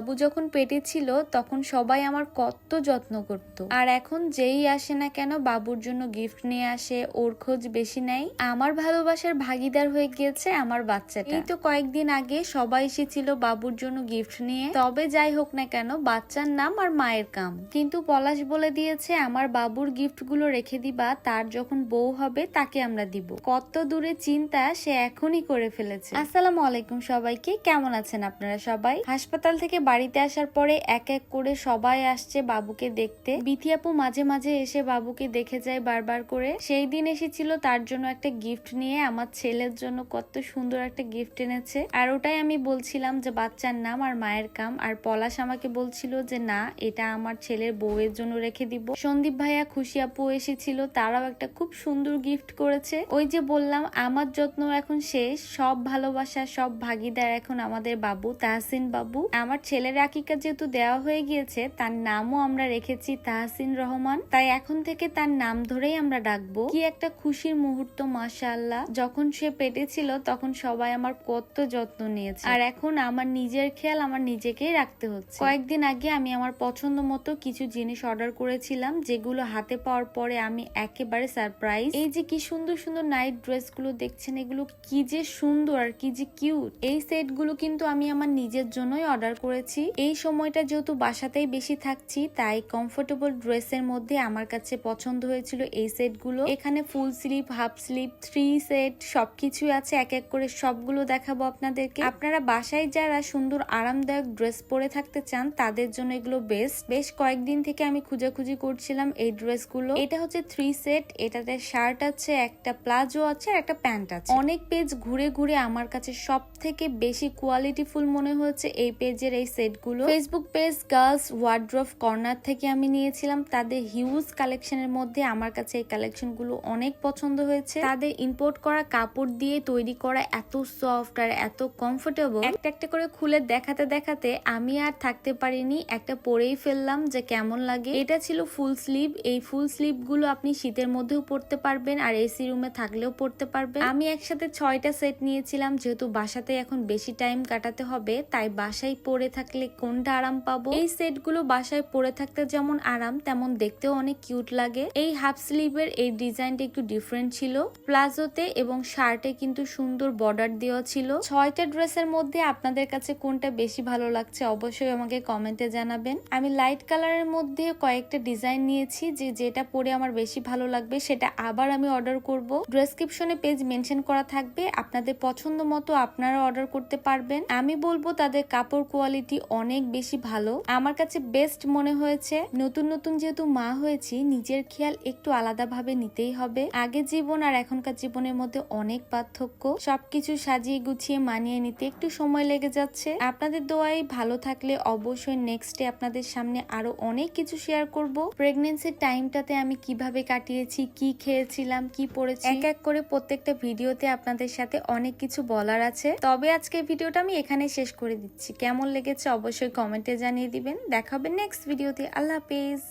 বাবু যখন পেটে ছিল, তখন সবাই আমার কত যত্ন করত। আর এখন যেই আসে না কেন, বাবুর জন্য গিফট নিয়ে আসে, ওর খোঁজ বেশি নেই আমার ভালোবাসার ভাগিদার হয়ে গিয়েছে আমার বাচ্চাটা। এই তো কয়েকদিন আগে সবাই এসেছিল বাবুর জন্য গিফট নিয়ে। তবে যাই হোক না কেন, বাচ্চার নাম আর মায়ের কাম। কিন্তু পলাশ বলে দিয়েছে, আমার বাবুর গিফটগুলো রেখে দিবা, তার যখন বউ হবে, তাকে আমরা দিব। কত দূরে চিন্তা সে এখনই করে ফেলেছে। আসসালামু আলাইকুম সবাইকে, কেমন আছেন আপনারা সবাই? হাসপাতাল থেকে বাড়িতে আসার পরে এক এক করে সবাই আসছে বাবুকে দেখতে। বিথি আপু মাঝে মাঝে এসে বাবুকে দেখে যায় বারবার করে। সেই দিন এসেছিল তার জন্য একটা গিফট নিয়ে। আমার ছেলের জন্য কত সুন্দর একটা গিফট এনেছে। আর ওটাই আমি বলছিলাম যে বাচ্চার নাম আর মায়ের কাম। আর পলাশ আমাকে বলছিল যে, না, এটা আমার ছেলের বউয়ের জন্য রেখে দিব। সন্দীপ ভাইয়া খুশি আপু এসেছিল। তারাও একটা খুব সুন্দর গিফট করেছে। ওই যে বললাম, আমার যত্ন এখন শেষ। সব ভালোবাসা, সব ভাগিদার এখন আমাদের বাবু, তাহসিন বাবু। আমার ছেলের আকিকা যেহেতু দেওয়া হয়ে গিয়েছে, তার নামও আমরা রেখেছি তাহসিন রহমান। তাই এখন থেকে তার নাম ধরেই আমরা ডাকবো। কি একটা খুশির মুহূর্ত, মাশাআল্লাহ। যখন সে পেটে ছিল, তখন সবাই আমার কত যত্ন নিয়েছে। আর এখন আমার নিজের খেয়াল আমার নিজেকেই রাখতে হচ্ছে। কয়েকদিন আগে আমি আমার পছন্দ মতো কিছু জিনিস অর্ডার করেছিলাম, যেগুলো হাতে পাওয়ার পরে আমি একেবারে সারপ্রাইজ। এই যে কি সুন্দর সুন্দর নাইট ড্রেসগুলো দেখছেন, এগুলো কি যে সুন্দর আর কি যে কিউট। এই সেটগুলো কিন্তু আমি আমার নিজের জন্যই অর্ডার করেছি। এই সময়টা যেহেতু বাসাতেই বেশি থাকছি, তাই কমফোর্টেবল ড্রেসের মধ্যে আমার কাছে পছন্দ হয়েছিল এই সেটগুলো এখানে full sleeve half sleeve three set সবকিছু আছে, এক এক করে সবগুলো দেখাবো আপনাদেরকে। আপনারা বাসায় যারা সুন্দর, আরামদায়ক ড্রেস পরে থাকতে চান, তাদের জন্য এগুলো বেস্ট বেশ কয়েকদিন থেকে আমি খুঁজাখুঁজি করছিলাম এই ড্রেসগুলো এটা হচ্ছে থ্রি সেট এটাতে শার্ট আছে, একটা প্লাজো আছে একটা প্যান্ট আছে। অনেক পেজ ঘুরে ঘুরে আমার কাছে সব থেকে বেশি কোয়ালিটিফুল মনে হয়েছে এই পেজের এই সেটগুলো। Facebook page girls wardrobe corner থেকে আমি নিয়েছিলাম। তাদের হিউজ কালেকশনের মধ্যে আমার কাছে এই কালেকশনগুলো অনেক পছন্দ হয়েছে। তাদের ইম্পোর্ট করা কাপড় দিয়ে তৈরি করা এত সফট আর এত কমফোর্টেবল একটা একটা করে খুলে দেখাতে দেখাতে আমি আর থাকতে পারিনি। একটা পরেই ফেললাম যে কেমন লাগে। এটা ছিল ফুল স্লিভ এই ফুল স্লিভগুলো আপনি শীতের মধ্যেও পরতে পারবেন আর এসি রুমে থাকলেও পরতে পারবেন। আমি একসাথে ছয়টা সেট নিয়েছিলাম। যেহেতু বাসাতে এখন বেশি টাইম কাটাতে হবে, তাই বাসায় পরে থাকলে কোনটা আরাম পাবো? এই সেটগুলো বাসায় পরে থাকতে যেমন আরাম, তেমন দেখতেও অনেক কিউট লাগে। এই হাফ স্লিভের এই ডিজাইনটা একটু ডিফারেন্ট ছিল। প্লাজোতে এবং শার্টে কিন্তু সুন্দর বর্ডার দেওয়া ছিল। ছয়টা ড্রেসের মধ্যে আপনাদের কাছে কোনটা বেশি ভালো লাগছে অবশ্যই আমাকে কমেন্টে জানাবেন। আমি লাইট কালারের মধ্যে কয়েকটা ডিজাইন নিয়েছি যে যেটা পরে আমার বেশি ভালো লাগবে সেটা আবার আমি অর্ডার করব। ডেসক্রিপশনে পেজ মেনশন করা থাকবে। আপনাদের পছন্দ মতো আপনারা অর্ডার করতে পারবেন। আমি বলব তাদের কাপড় কোয়ালিটি অনেক বেশি ভালো। আমার কাছে বেস্ট মনে হয়েছে, নতুন নতুন যেহেতু মা হয়েছি, নিজের খেয়াল একটু আলাদাভাবে নিতেই হবে। আগে জীবন আর এখনকার জীবনের মধ্যে অনেক পার্থক্য। সবকিছু সাজিয়ে গুছিয়ে মানিয়ে নিতে একটু সময় লেগে যাচ্ছে। আপনাদের দোয়াই ভালো থাকলে অবশ্যই নেক্সট আপনাদের সামনে আরও অনেক কিছু শেয়ার করব। প্রেগনেন্সির টাইমটাতে আমি কীভাবে কাটিয়েছি, কি খেয়েছিলাম, কি পড়েছি, এক এক করে প্রত্যেকটা ভিডিওতে আপনাদের সাথে অনেক কিছু বলার আছে। তবে আজকে ভিডিওটা আমি এখানে শেষ করে দিচ্ছি। কেমন লেগেছে অবশ্যই কমেন্টে জানিয়ে দিবেন। দেখা হবে নেক্সট ভিডিওতে আল্লাহ হাফেজ।